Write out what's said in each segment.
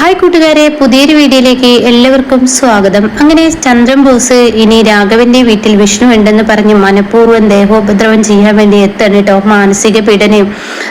Hi കൂട്ടുകാരെ പുതിയൊരു വീഡിയോയിലേക്ക് എല്ലാവർക്കും സ്വാഗതം. അങ്ങനെ ചന്ദ്രൻ ബോസ് ഇനി രാഘവന്റെ വീട്ടിൽ വിഷ്ണു ഉണ്ടെന്ന് പറഞ്ഞ് മനഃപൂർവം ദേഹോപദ്രവം ചെയ്യാൻ വേണ്ടി എത്താണ് കേട്ടോ മാനസിക പീഡനയും.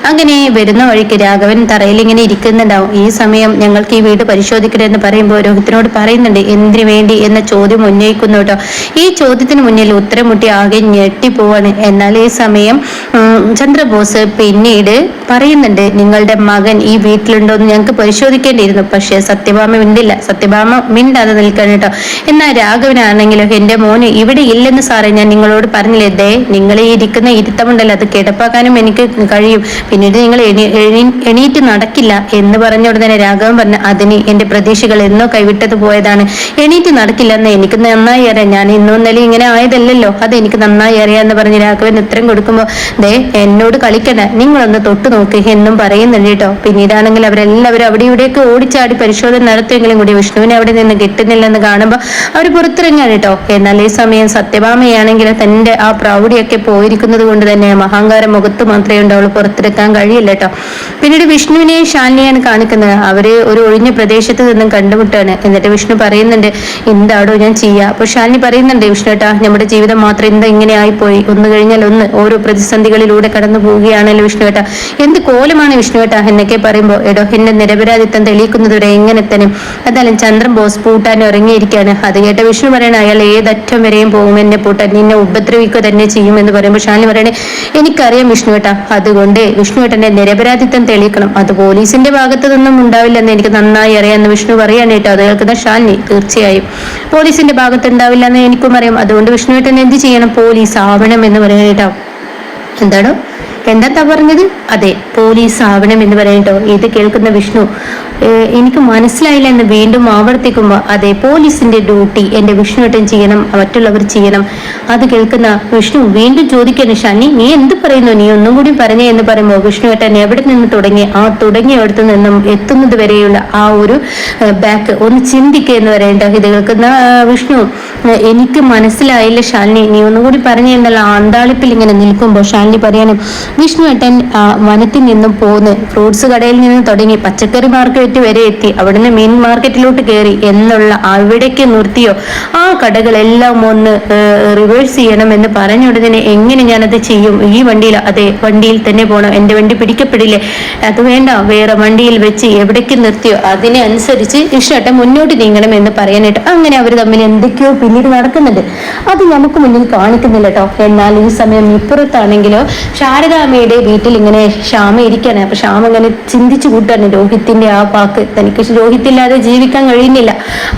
അങ്ങനെ വരുന്ന വഴിക്ക് രാഘവൻ തറയിൽ ഇങ്ങനെ ഇരിക്കുന്നുണ്ടാവും. ഈ സമയം ഞങ്ങൾക്ക് ഈ വീട് പരിശോധിക്കണമെന്ന് പറയുമ്പോൾ രോഹിത്തിനോട് പറയുന്നുണ്ട് എന്തിനു വേണ്ടി? എന്ന ചോദ്യം ഉന്നയിക്കുന്നു കേട്ടോ ഈ ചോദ്യത്തിന് മുന്നിൽ ഉത്തരം മുട്ടി ആകെ ഞെട്ടിപ്പോവാണ് എന്നാൽ ഈ സമയം ചന്ദ്ര ചന്ദ്രബോസ് പിന്നീട് പറയുന്നുണ്ട് നിങ്ങളുടെ മകൻ ഈ വീട്ടിലുണ്ടോ എന്ന് ഞങ്ങൾക്ക് പരിശോധിക്കേണ്ടിയിരുന്നു. പക്ഷേ സത്യഭാമ മിണ്ടില്ല. സത്യഭാമ മിണ്ടാതെ നിൽക്കണം കേട്ടോ. എന്നാൽ രാഘവനാണെങ്കിലോ എന്റെ മോന് ഇവിടെ ഇല്ലെന്ന് സാറേ ഞാൻ നിങ്ങളോട് പറഞ്ഞില്ലേ? ദേ നിങ്ങൾ ഈ ഇരിക്കുന്ന ഇരുത്തമുണ്ടല്ലോ. അത് കിടപ്പാക്കാനും എനിക്ക് കഴിയും. പിന്നീട് നിങ്ങൾ എണീ എണീ- എണീറ്റ് നടക്കില്ല എന്ന് പറഞ്ഞ ഉടനെ രാഘവൻ പറഞ്ഞു അതിന് എന്റെ പ്രതീക്ഷകൾ എന്നോ കൈവിട്ടത് പോയതാണ്. എണീറ്റ് നടക്കില്ല എന്ന് എനിക്ക് നന്നായി അറിയാം. ഞാൻ ഇന്നും ഇന്നലെ ഇങ്ങനെ ആയതല്ലല്ലോ. അത് എനിക്ക് നന്നായി അറിയാന്ന് പറഞ്ഞ് രാഘവൻ ഉത്തരം കൊടുക്കുമ്പോൾ ദേ എന്നോട് കളിക്കണ്ട. നിങ്ങളൊന്ന് തൊട്ടു നോക്ക് എന്നും പറയുന്നുണ്ട് കേട്ടോ. പിന്നീടാണെങ്കിൽ അവരെല്ലാവരും അവിടെ ഇവിടെയൊക്കെ ഓടിച്ചാടി പരിശോധന നടത്തുമെങ്കിലും കൂടി വിഷ്ണുവിനെ അവിടെ നിന്ന് കിട്ടുന്നില്ലെന്ന് കാണുമ്പോൾ അവർ പുറത്തിറങ്ങാണ് കേട്ടോ. എന്നാൽ ഈ സമയം സത്യഭാമയാണെങ്കിൽ തന്റെ ആ പ്രൗഢിയൊക്കെ പോയിരിക്കുന്നത് കൊണ്ട് തന്നെ മഹാങ്കാര മുഖത്ത് മാത്രമേ ഉണ്ടാവുള്ളൂ പുറത്തെടുക്കാൻ കഴിയില്ല കേട്ടോ. പിന്നീട് വിഷ്ണുവിനെയും ശാലിനിയാണ് കാണിക്കുന്നത്. അവർ ഒരു ഒഴിഞ്ഞ പ്രദേശത്ത് നിന്നും കണ്ടുമുട്ടാണ്. എന്നിട്ട് വിഷ്ണു പറയുന്നുണ്ട് എന്താടോ ഞാൻ ചെയ്യുക അപ്പൊ ശാലിനി പറയുന്നുണ്ട് വിഷ്ണു ഏട്ടാ നമ്മുടെ ജീവിതം മാത്രം എന്താ ഇങ്ങനെ ആയിപ്പോയി. ഒന്ന് കഴിഞ്ഞാൽ ഒന്ന് ഓരോ പ്രതിസന്ധികളിലൂടെ കടന്നു പോവുകയാണല്ലോ വിഷ്ണു ഏട്ടാ. എന്ത് കോലമാണ് വിഷ്ണു ഏട്ടാ? എന്നൊക്കെ പറയുമ്പോൾ എടോ എന്റെ നിരപരാധിത്വം തെളിയിക്കുന്നത് വരെ എങ്ങനെ എന്തായാലും ചന്ദ്രൻ ബോസ് പൂട്ടാൻ ഇറങ്ങിയിരിക്കുകയാണ് അത് കേട്ട വിഷ്ണു പറയണ അയാൾ ഏതറ്റം വരെയും പോകും എന്നെ പൂട്ടാൻ നിന്നെ ഉപദ്രവിക്കുക തന്നെ ചെയ്യും എന്ന് പറയുമ്പോൾ ഷാലിനി പറയണേ എനിക്കറിയാം വിഷ്ണു ഏട്ടാ അതുകൊണ്ട് വിഷ്ണു ഏട്ടന്റെ നിരപരാധിത്വം തെളിയിക്കണം. അത് പോലീസിന്റെ ഭാഗത്ത് നിന്നും ഉണ്ടാവില്ലെന്ന് എനിക്ക് നന്നായി അറിയാം എന്ന് വിഷ്ണു പറയാണ് കേട്ടോ. അത് കേൾക്കുന്ന ഷാലിനി തീർച്ചയായും. പോലീസിന്റെ ഭാഗത്ത് ഉണ്ടാവില്ല എന്ന് എനിക്കും അറിയാം. അതുകൊണ്ട് വിഷ്ണു ഏട്ടൻ എന്ത് ചെയ്യണം? പോലീസ് ആവണം എന്ന് പറയാൻ കേട്ടോ. എന്താണോ? എന്താ പറഞ്ഞത്? അതെ പോലീസ് ആവണം എന്ന് പറയട്ടോ. ഇത് കേൾക്കുന്ന വിഷ്ണു എനിക്ക് മനസ്സിലായില്ല എന്ന് വീണ്ടും ആവർത്തിക്കുമ്പോൾ അതെ പോലീസിന്റെ ഡ്യൂട്ടി എന്റെ വിഷ്ണുവേട്ടൻ ചെയ്യണം മറ്റുള്ളവർ ചെയ്യണം. അത് കേൾക്കുന്ന വിഷ്ണു വീണ്ടും ചോദിക്കുന്നു ഷാനി നീ എന്ത് പറയുന്നു? നീ ഒന്നും കൂടി പറഞ്ഞേ എന്ന് പറയുമ്പോൾ വിഷ്ണുവേട്ടൻ എവിടെ നിന്ന് തുടങ്ങി? ആ തുടങ്ങിയവിടത്ത് നിന്നും എത്തുന്നത് വരെയുള്ള ആ ഒരു ബാക്ക് ഒന്ന് ചിന്തിക്കുക എന്ന് പറയട്ടോ. ഇത് കേൾക്കുന്ന വിഷ്ണു എനിക്ക് മനസ്സിലായില്ല ശാലിനി. നീ ഒന്നും കൂടി പറഞ്ഞു എന്നല്ല അന്താളിപ്പിൽ ഇങ്ങനെ നിൽക്കുമ്പോൾ ശാലിനി പറയാനും വിഷ്ണു ഏട്ടൻ വനത്തിൽ നിന്നും പോന്ന് ഫ്രൂട്ട്സ് കടയിൽ നിന്ന് തുടങ്ങി പച്ചക്കറി മാർക്കറ്റ് വരെ എത്തി. അവിടുന്ന് മീൻ മാർക്കറ്റിലോട്ട് കയറി എന്നുള്ള അവിടേക്ക് നിർത്തിയോ? ആ കടകളെല്ലാം ഒന്ന് റിവേഴ്സ് ചെയ്യണം എന്ന് പറഞ്ഞ ഉടനെ എങ്ങനെ ഞാനത് ചെയ്യും? ഈ വണ്ടിയിൽ അതെ വണ്ടിയിൽ തന്നെ പോകണം എന്റെ വണ്ടി പിടിക്കപ്പെടില്ലേ? അത് വേണ്ട. വേറെ വണ്ടിയിൽ വെച്ച് എവിടേക്ക് നിർത്തിയോ? അതിനനുസരിച്ച് ഇഷ്ടം മുന്നോട്ട് നീങ്ങണം എന്ന് പറയാനായിട്ട് അങ്ങനെ അവർ തമ്മിൽ എന്തൊക്കെയോ പിന്നീട് നടക്കുന്നുണ്ട്. അത് നമുക്ക് മുന്നിൽ കാണിക്കുന്നില്ല കേട്ടോ എന്നാൽ ഈ സമയം ഇപ്പുറത്താണെങ്കിലോ ശാരദാമ്മയുടെ വീട്ടിൽ ഇങ്ങനെ ശ്യാമ ഇരിക്കാണ് അപ്പൊ ശ്യാമ ഇങ്ങനെ ചിന്തിച്ചു കൂട്ടാണ് രോഹിത്തിന്റെ ആ വാക്ക് തനിക്ക് രോഹിത്തില്ലാതെ ജീവിക്കാൻ കഴിയുന്നില്ല.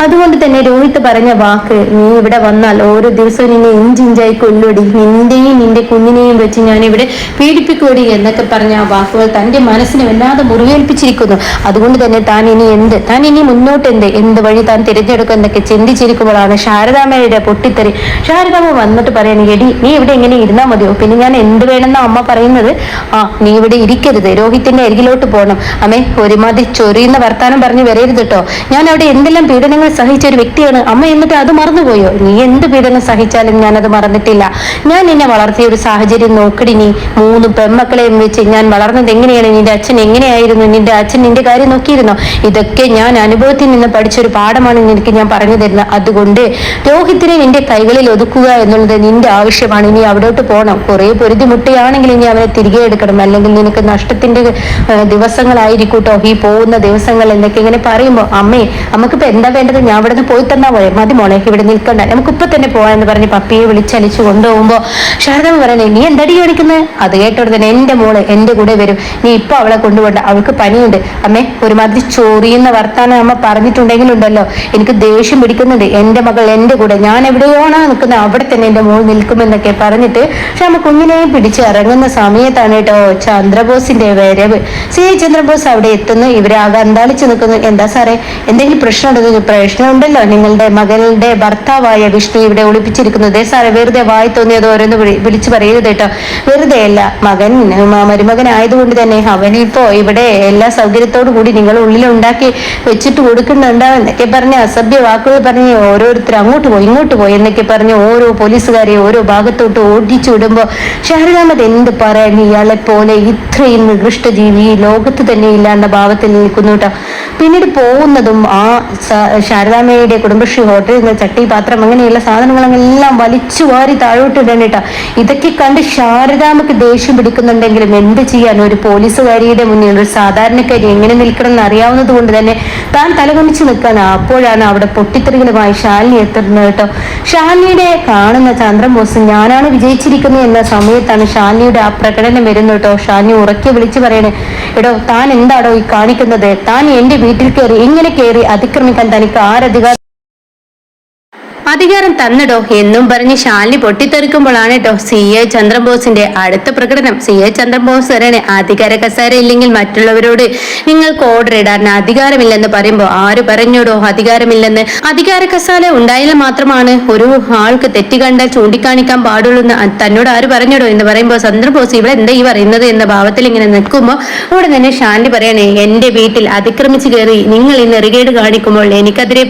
അതുകൊണ്ട് തന്നെ രോഹിത് പറഞ്ഞ വാക്ക് നീ ഇവിടെ വന്നാൽ ഓരോ ദിവസവും നിന്നെ ഇഞ്ചിഞ്ചായി കൊല്ലൊടി നിന്റെയും നിന്റെ കുഞ്ഞിനെയും വെച്ച് ഞാൻ ഇവിടെ പീഡിപ്പിക്കൂടി എന്നൊക്കെ പറഞ്ഞ ആ വാക്കുകൾ തന്റെ മനസ്സിനെ വല്ലാതെ മുറിവേൽപ്പിച്ചിരിക്കുന്നു. അതുകൊണ്ട് തന്നെ താൻ ഇനി എന്ത്? താൻ ഇനി മുന്നോട്ട് എന്ത് എന്ത് വഴി താൻ തിരഞ്ഞെടുക്കും എന്നൊക്കെ ചിന്തിച്ചിരിക്കുമ്പോഴാണ് ശാരദാമ്മയുടെ പൊട്ടിത്തെറി. ശാരദാമ്മ വന്നിട്ട് പറയണ എടി നീ ഇവിടെ ഇങ്ങനെ ഇരുന്നാൽ മതിയോ? പിന്നെ ഞാൻ എന്ത് വേണമെന്ന അമ്മ പറയുന്നത്? ആ നീ ഇവിടെ ഇരിക്കരുത്. രോഹിത്തിന്റെ അരികിലോട്ട് പോകണം അമ്മേ ഒരുമാതിരി ചൊറിയുന്ന വർത്താനം പറഞ്ഞു വരരുത് കേട്ടോ ഞാൻ അവിടെ എന്തെല്ലാം പീഡനങ്ങൾ സഹിച്ച ഒരു വ്യക്തിയാണ്. അമ്മ എന്നിട്ട് അത് മറന്നുപോയോ? നീ എന്ത് പീഡനം സഹിച്ചാലും ഞാൻ അത് മറന്നിട്ടില്ല. ഞാൻ നിന്നെ വളർത്തിയ ഒരു സാഹചര്യം നോക്കടി നീ. മൂന്ന് പെൺമക്കളെയും വെച്ച് ഞാൻ വളർന്നത് എങ്ങനെയാണ്? നിന്റെ അച്ഛൻ എങ്ങനെയായിരുന്നു? നിന്റെ അച്ഛൻ നിന്റെ കാര്യം നോക്കിയിരുന്നോ? ഇതൊക്കെ ഞാൻ അനുഭവത്തിൽ നിന്ന് പഠിച്ചൊരു പാഠമാണ് നിനക്ക് ഞാൻ പറഞ്ഞു തരുന്നത്. അതുകൊണ്ട് രോഹിത്തിനെ നിന്റെ കൈകളിൽ ഒതുക്കുക എന്നുള്ളത് നിന്റെ ആവശ്യമാണ്. ഇനി അവിടോട്ട് പോകണം കുറെ പൊരുതിമുട്ടിയാണെങ്കിൽ ഇനി അവനെ തിരികെ എടുക്കണം. അല്ലെങ്കിൽ നിനക്ക് നഷ്ടത്തിന്റെ ദിവസങ്ങളായിരിക്കൂട്ടോ. ഈ പോകുന്ന ദിവസങ്ങൾ എന്നൊക്കെ ഇങ്ങനെ പറയുമ്പോൾ അമ്മേ നമുക്കിപ്പോ എന്താ വേണ്ടത്? ഞാൻ ഇവിടെ നിന്ന് പോയി തന്നാ പോയെ മതി മോളെ ഇവിടെ നിൽക്കണ്ട. നമുക്ക് ഇപ്പൊ തന്നെ പോവാന്ന് പറഞ്ഞ് പപ്പിയെ വിളിച്ചലിച്ചു കൊണ്ടുപോകുമ്പോ ശാരദമ്മ പറയണേ നീ എന്തടി കാണിക്കുന്നത് അത് കേട്ടോടെ തന്നെ എന്റെ മോൾ എന്റെ കൂടെ വരും. നീ ഇപ്പൊ അവളെ കൊണ്ടുപോകണ്ട അവൾക്ക് പനിയുണ്ട്. അമ്മേ ഒരുമാതിരി ചോറിയുന്ന വർത്താനം അമ്മ പറഞ്ഞിട്ടുണ്ടെങ്കിലുണ്ടല്ലോ. എനിക്ക് ദേഷ്യം പിടിക്കുന്നുണ്ട്. എന്റെ മകൾ എന്റെ കൂടെ ഞാൻ എവിടെയാണോ നിൽക്കുന്നത്? അവിടെ തന്നെ എന്റെ മോൾ നിൽക്കുമെന്നൊക്കെ പറഞ്ഞിട്ട് പക്ഷെ അമ്മ കുഞ്ഞിനെയും പിടിച്ച് ഇറങ്ങുന്ന സമയത്താണ് കേട്ടോ ചന്ദ്രബോസിന്റെ വരവ്. സി ചന്ദ്രബോസ് അവിടെ എത്തുന്നു. ഇവരെ ആകെ അന്താളിച്ച് നിൽക്കുന്നു. എന്താ സാറേ എന്തെങ്കിലും പ്രശ്നമുണ്ടോ? പ്രശ്നമുണ്ടല്ലോ. നിങ്ങളുടെ മകളുടെ ഭർത്താവായ വിഷ്ണു ഇവിടെ ഒളിപ്പിച്ചിരിക്കുന്നത്. സാറേ വെറുതെ വായി തോന്നിയത് ഓരോന്ന് വിളി- വിളിച്ചു പറയരുത് കേട്ടോ. വെറുതെ അല്ല മകൻ മരുമകൻ ആയതുകൊണ്ട് തന്നെ അവനിപ്പോ ഇവിടെ എല്ലാ സൗകര്യത്തോടു കൂടി നിങ്ങൾ ഉള്ളിൽ ഉണ്ടാക്കി വെച്ചിട്ട് കൊടുക്കുന്നുണ്ടാവും എന്നൊക്കെ പറഞ്ഞ് അസഭ്യ വാക്കുകൾ പറഞ്ഞ് ഓരോരുത്തർ അങ്ങോട്ടും പോയി ഇങ്ങോട്ട് പോയി എന്നൊക്കെ പറഞ്ഞ് ഓരോ പോലീസുകാരെ ഓരോ ഭാഗത്തോട്ട് ഓടിച്ചു വിടുമ്പോൾ ഷഹർദാമത് എന്ത് പറയാൻ ഇയാളെ പോലെ ഇത്രയും നികൃഷ്ട ജീവി ലോകത്ത് തന്നെ ഇല്ലാണ്ട ഭാവത്തിൽ നിൽക്കുന്നു പിന്നീട് പോകുന്നതും ആ ശാരദാമ്മയുടെ കുടുംബശ്രീ ഹോട്ടലിൽ നിന്ന് ചട്ടി പാത്രം അങ്ങനെയുള്ള സാധനങ്ങളെല്ലാം വലിച്ചു വാരി താഴോട്ട് ഇടണം കേട്ടോ ഇതൊക്കെ കണ്ട് ശാരദാമ്മക്ക് ദേഷ്യം പിടിക്കുന്നുണ്ടെങ്കിലും എന്ത് ചെയ്യാൻ ഒരു പോലീസുകാരിയുടെ മുന്നിൽ ഒരു സാധാരണക്കാരി എങ്ങനെ നിൽക്കണം എന്ന് അറിയാവുന്നത് കൊണ്ട് തന്നെ താൻ തലകുനിച്ച് നിൽക്കാൻ അപ്പോഴാണ് അവിടെ പൊട്ടിത്തെറികളുമായി ശാലിനി എത്തുന്നത് കേട്ടോ. ശാലിനിയുടെ കാണുന്ന ചന്ദ്രബോസ് ഞാനാണ് വിജയിച്ചിരിക്കുന്നത് എന്ന സമയത്താണ് ശാലിനിയുടെ ആ പ്രകടനം വരുന്നത് കേട്ടോ. ശാലിനി ഉറക്കി വിളിച്ചു പറയണേ എടോ താൻ എന്താടോ ഈ കാണിക്കുന്നത്? താൻ എന്റെ വീട്ടിൽ കയറി എങ്ങനെ കയറി അതിക്രമിക്കാൻ തനിക്ക് ആരധികാരം അധികാരം തന്നിടോ എന്നും പറഞ്ഞ് ശാലിനി പൊട്ടിത്തെറിക്കുമ്പോഴാണ് കേട്ടോ സി എ ചന്ദ്രബോസിന്റെ അടുത്ത പ്രകടനം. സി എ ചന്ദ്രബോസ് വരണേ അധികാര കസാര ഇല്ലെങ്കിൽ മറ്റുള്ളവരോട് നിങ്ങൾക്ക് ഓർഡർ ഇടാൻ അധികാരമില്ലെന്ന് പറയുമ്പോൾ ആര് പറഞ്ഞോടോ അധികാരമില്ലെന്ന്. അധികാര കസാല ഉണ്ടായാൽ മാത്രമാണ് ഒരു ആൾക്ക് തെറ്റ് കണ്ടാൽ ചൂണ്ടിക്കാണിക്കാൻ പാടുള്ളൂ എന്ന് തന്നോട് ആര് പറഞ്ഞോടോ എന്ന് പറയുമ്പോൾ ചന്ദ്രബോസ് ഇവിടെ എന്താ ഈ പറയുന്നത് എന്ന ഭാവത്തിൽ ഇങ്ങനെ നിൽക്കുമ്പോൾ ഇവിടെ തന്നെ ശാന്തി പറയണേ എന്റെ വീട്ടിൽ അതിക്രമിച്ചു കയറി നിങ്ങൾ ഈ നെറുകേട് കാണിക്കുമ്പോൾ എനിക്കതിരെ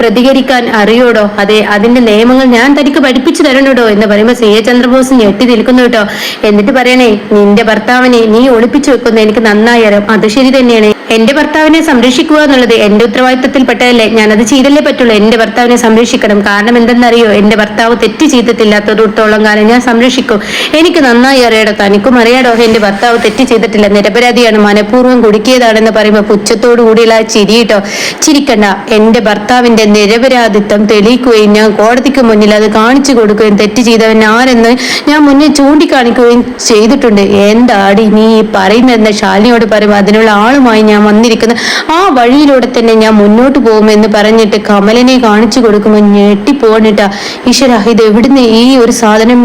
പ്രതികരിക്കാൻ അറിയോടോ? അതെ അതിന്റെ നിയമങ്ങൾ ഞാൻ തനിക്ക് പഠിപ്പിച്ചു തരണോടോ എന്ന് പറയുമ്പോൾ സി എ ചന്ദ്രബോസ് ഞെട്ടി നിൽക്കുന്നു കേട്ടോ. എന്നിട്ട് പറയണേ നിന്റെ ഭർത്താവിനെ നീ ഒളിപ്പിച്ചു വെക്കുന്ന. എനിക്ക് നന്നായി അറിയാം. അത് ശരി തന്നെയാണ്. എന്റെ ഭർത്താവിനെ സംരക്ഷിക്കുക എന്നുള്ളത് എന്റെ ഉത്തരവാദിത്തത്തിൽപ്പെട്ടതല്ലേ? ഞാനത് ചെയ്തല്ലേ പറ്റുള്ളൂ. എന്റെ ഭർത്താവിനെ സംരക്ഷിക്കണം. കാരണം എന്തെന്നറിയോ? എന്റെ ഭർത്താവ് തെറ്റ് ചെയ്തിട്ടില്ലാത്തടത്തോളം കാലം ഞാൻ സംരക്ഷിക്കും. എനിക്ക് നന്നായി അറിയാടോ തനിക്കും അറിയാടോ എന്റെ ഭർത്താവ് തെറ്റ് ചെയ്തിട്ടില്ല. നിരപരാധിയാണ്. മനഃപൂർവം കുടുക്കിയതാണെന്ന് പറയുമ്പോൾ പുച്ഛത്തോടു കൂടിയുള്ള ചിരി കേട്ടോ ചിരിക്കണ്ട. എന്റെ ഭർത്താവിന്റെ നിരപരാധിത്വം തെളിയിക്കുകയും ഞാൻ കോടതിക്ക് മുന്നിൽ അത് കാണിച്ചു കൊടുക്കുകയും തെറ്റ് ചെയ്തവൻ ആരെന്ന് ഞാൻ മുന്നേ ചൂണ്ടിക്കാണിക്കുകയും ചെയ്തിട്ടുണ്ട്. എന്താടി നീ പറയുന്നതെന്ന് ശാലിനിയോട് പറയുമ്പോൾ അതിനുള്ള ആളുമായി ഞാൻ വന്നിരിക്കുന്നത്. ആ വഴിയിലൂടെ തന്നെ ഞാൻ മുന്നോട്ട് പോകുമെന്ന് പറഞ്ഞിട്ട് കമലിനെ കാണിച്ചു കൊടുക്കുമ്പോൾ ഞെട്ടിപ്പോണിട്ടാ ഈശ്വര ഇത് എവിടുന്ന് ഈ ഒരു സാധനം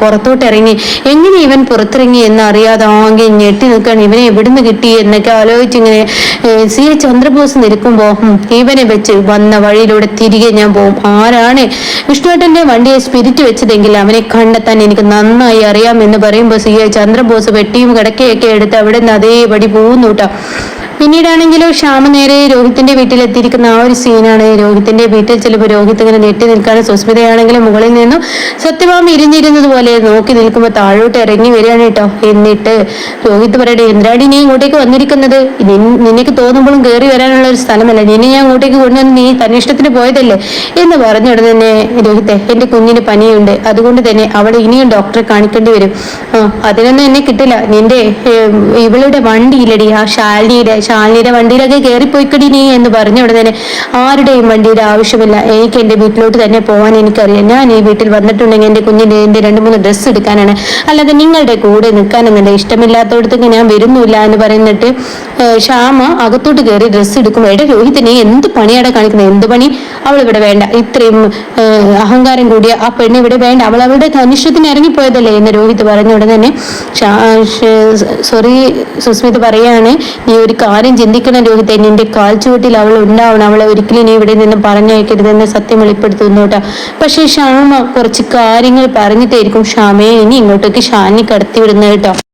പുറത്തോട്ട് ഇറങ്ങി എങ്ങനെ ഇവൻ പുറത്തിറങ്ങി എന്ന് അറിയാതെ ആകെ ഞെട്ടി നിൽക്കുകയാണ് ഇവനെ എവിടുന്ന് കിട്ടി എന്നൊക്കെ ആലോചിച്ച് ഇങ്ങനെ സി. എ ചന്ദ്രബോസ് നിൽക്കുമ്പോൾ ഇവനെ വെച്ച് വന്ന വഴിയിലൂടെ തിരികെ ഞാൻ പോകും. ആരാണ്? വിഷ്ണുവേട്ടന്റെ വണ്ടിയെ സ്പിരിറ്റ് വെച്ചതെങ്കിൽ അവനെ കണ്ടെത്താൻ എനിക്ക് നന്നായി അറിയാമെന്ന് പറയുമ്പോൾ സി. എ ചന്ദ്രബോസ് വെട്ടിയും കിടക്കയൊക്കെ എടുത്ത് അവിടെ നിന്ന് അതേപടി പോകുന്നു കേട്ടോ പിന്നീടാണെങ്കിലും ശ്യാമ നേരെ രോഹിത്തിന്റെ വീട്ടിലെത്തിയിരിക്കുന്ന ആ ഒരു സീനാണ് രോഹിത്തിന്റെ വീട്ടിൽ ചിലപ്പോൾ രോഹിത് ഇങ്ങനെ നെട്ടി നിൽക്കാണ്. സുസ്മിതയാണെങ്കിലും മുകളിൽ നിന്നും സത്യഭാമ ഇരിഞ്ഞിരുന്നത് പോലെ നോക്കി നിൽക്കുമ്പോൾ താഴോട്ട് ഇറങ്ങി വരികയാണ് കേട്ടോ. എന്നിട്ട് രോഹിത് പറയട്ടെ എന്തിനാടി നീ ഇങ്ങോട്ടേക്ക് വന്നിരിക്കുന്നത്? നിനക്ക് തോന്നുമ്പോഴും കയറി വരാനുള്ള ഒരു സ്ഥലമല്ല? നിന്നെ ഞാൻ അങ്ങോട്ടേക്ക് കൊണ്ടുവന്ന് നീ തന്നിഷ്ടത്തിന് പോയതല്ലേ? എന്ന് പറഞ്ഞുടനെ തന്നെ രോഹിത്തെ എന്റെ കുഞ്ഞിന് പനിയുണ്ട്. അതുകൊണ്ട് തന്നെ അവളെ ഇനിയും ഡോക്ടറെ കാണിക്കേണ്ടി വരും. അതിനൊന്നും എന്നെ കിട്ടില്ല. നിന്റെ ഇവളുടെ വണ്ടിയിലടി ആ ശാലിനിയുടെ ശാലിനിയുടെ വണ്ടിയിലൊക്കെ കയറിപ്പോയിക്കടി നീ എന്ന് പറഞ്ഞ ഉടനെ ആരുടെയും വണ്ടിയുടെ ആവശ്യമില്ല. എനിക്ക് എന്റെ വീട്ടിലോട്ട് തന്നെ പോകാൻ എനിക്കറിയാം. ഞാൻ ഈ വീട്ടിൽ വന്നിട്ടുണ്ടെങ്കിൽ എന്റെ കുഞ്ഞിന്റെ എന്റെ രണ്ട് മൂന്ന് ഡ്രസ്സ് എടുക്കാനാണ്. അല്ലാതെ നിങ്ങളുടെ കൂടെ നിൽക്കാനൊന്നുമില്ല ഇഷ്ടമില്ലാത്തടത്തേക്ക് ഞാൻ വരുന്നില്ല എന്ന് പറയുന്നിട്ട് ശ്യാമ അകത്തോട്ട് കയറി ഡ്രസ്സ് എടുക്കുമ്പോൾ എടാ രോഹിത് നീ എന്ത് പണിയാടെ കാണിക്കുന്നത് എന്ത് പണി? അവൾ ഇവിടെ വേണ്ട. ഇത്രയും അഹങ്കാരം കൂടിയ ആ പെണ്ണ് ഇവിടെ വേണ്ട. അവൾ അവളുടെ ധനുഷ്യത്തിന് ഇറങ്ങിപ്പോയതല്ലേ എന്ന് രോഹിത് പറഞ്ഞ ഉടനെ തന്നെ. സോറി സുസ്മിത പറയാണ് നീ ഒരു കാര്യം ചിന്തിക്കണം രോഹിത് നിന്റെ കാൽച്ചുവട്ടിൽ അവൾ ഉണ്ടാവണം. അവളെ ഒരിക്കലും നീ ഇവിടെ നിന്ന് പറഞ്ഞയക്കരുതെന്ന് സത്യം വെളിപ്പെടുത്തുന്നു കേട്ടോ പക്ഷേ ഷാമ കുറച്ച് കാര്യങ്ങൾ പറഞ്ഞിട്ടായിരിക്കും ഷാമയെ ഇനി ഇങ്ങോട്ടേക്ക് ഷാനി കടത്തി വിടുന്നത് കേട്ടോ